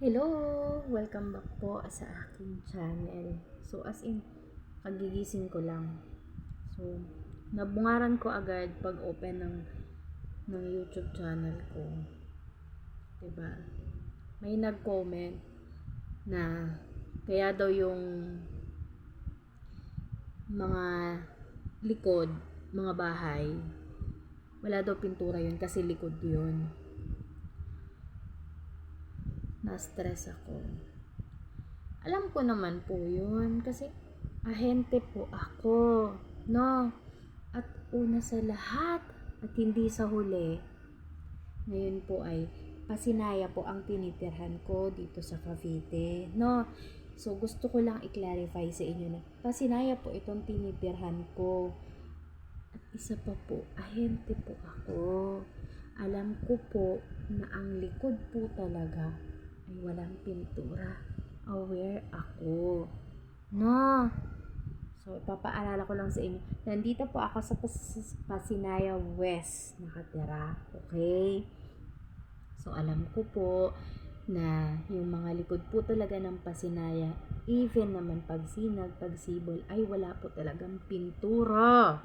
Hello! Welcome back po sa aking channel. So, as in, kagigising ko lang. So, nabungaran ko agad pag open ng, ng YouTube channel ko. 'Di ba? May nag-comment na kaya daw yung mga likod, mga bahay, wala daw pintura yun kasi likod yun na-stress ako. Alam ko naman po yun kasi ahente po ako, no? At una sa lahat at hindi sa huli, ngayon po ay pasinaya po ang tinitirhan ko dito sa Cavite, no? So, gusto ko lang i-clarify sa inyo na pasinaya po itong tinitirhan ko. At isa pa po, ahente po ako. Alam ko po na ang likod po talaga ay walang pintura. Aware ako. No. So, ipapaalala ko lang sa inyo. Nandito po ako sa Pas- Pasinaya West nakatira. Okay? So, alam ko po na yung mga likod po talaga ng Pasinaya, even naman pagsinag, pagsibol, ay wala po talagang pintura.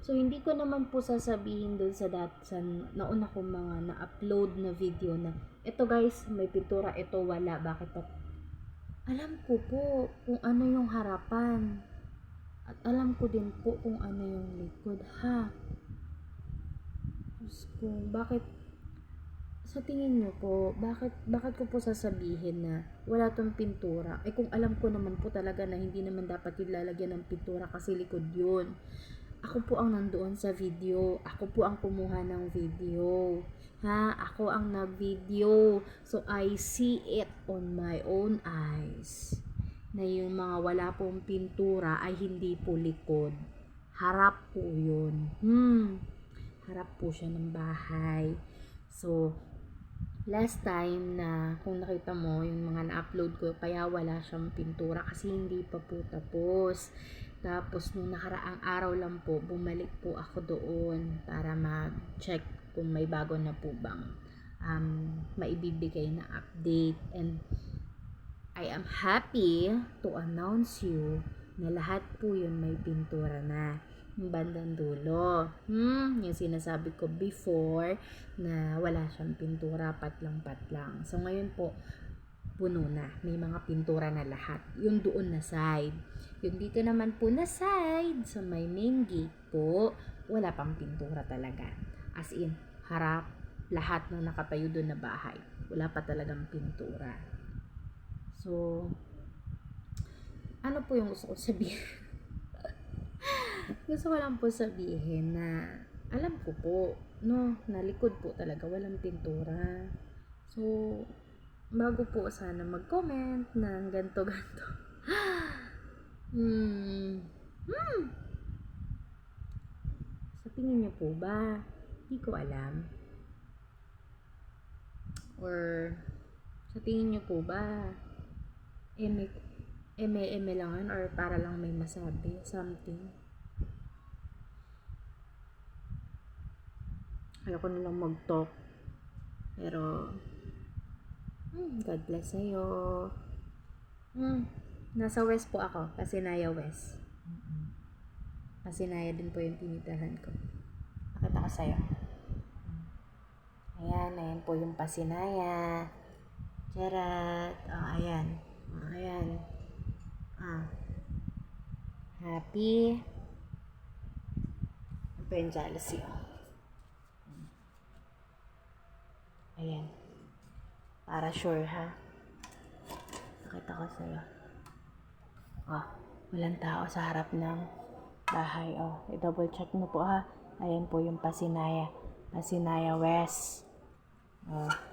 So, hindi ko naman po sasabihin doon sa, dat, sa nauna kong mga na-upload na video na ito guys, may pintura, ito wala. Bakit pa? Alam ko po kung ano yung harapan. At alam ko din po kung ano yung likod, ha? Diyos ko, bakit sa tingin niyo po, bakit bakit ko po sasabihin na wala tong pintura? Eh kung alam ko naman po talaga na hindi naman dapat yung lalagyan ng pintura kasi likod yun. Ako po ang nandoon sa video. Ako po ang kumuha ng video. Ha? Ako ang nag-video. So, I see it on my own eyes. Na yung mga wala pong pintura ay hindi po likod. Harap po yun. Hmm. Harap po siya ng bahay. So, last time na kung nakita mo yung mga na-upload ko kaya wala siyang pintura kasi hindi pa po tapos. Tapos nung nakaraang araw lang po bumalik po ako doon para mag-check kung may bago na po bang um, maibibigay na update. And I am happy to announce you na lahat po yun may pintura na bandang dulo. Hmm, yung sinasabi ko before na wala siyang pintura, patlang-patlang. So, ngayon po, puno na. May mga pintura na lahat. Yung doon na side. Yung dito naman po na side, sa may main gate po, wala pang pintura talaga. As in, harap, lahat ng nakatayo doon na bahay. Wala pa talagang pintura. So, ano po yung gusto ko sabihin? gusto ko lang po sabihin na alam ko po, no, nalikod po talaga, walang pintura. So, bago po sana mag-comment ng ganto ganto. hmm. Hmm. Sa tingin niyo po ba? Hindi ko alam. Or sa tingin niyo po ba? Eme, eme, eme lang or para lang may masabi, something. Ayoko na lang mag-talk. Pero, hmm, God bless sa'yo. Hmm, nasa West po ako, Pasinaya West. Pasinaya din po yung tinitahan ko. Pakita ko sa'yo. Ayan, ayan po yung Pasinaya. Charat. Oh, ayan. Oh, ayan. Ah. Happy. Ito po yung jealousy. Oh. Ayan. Para sure ha. Nakita ko sa'yo. Oh, walang tao sa harap ng bahay. Oh, i-double check mo po ha. Ayan po yung Pasinaya. Pasinaya West. Oh.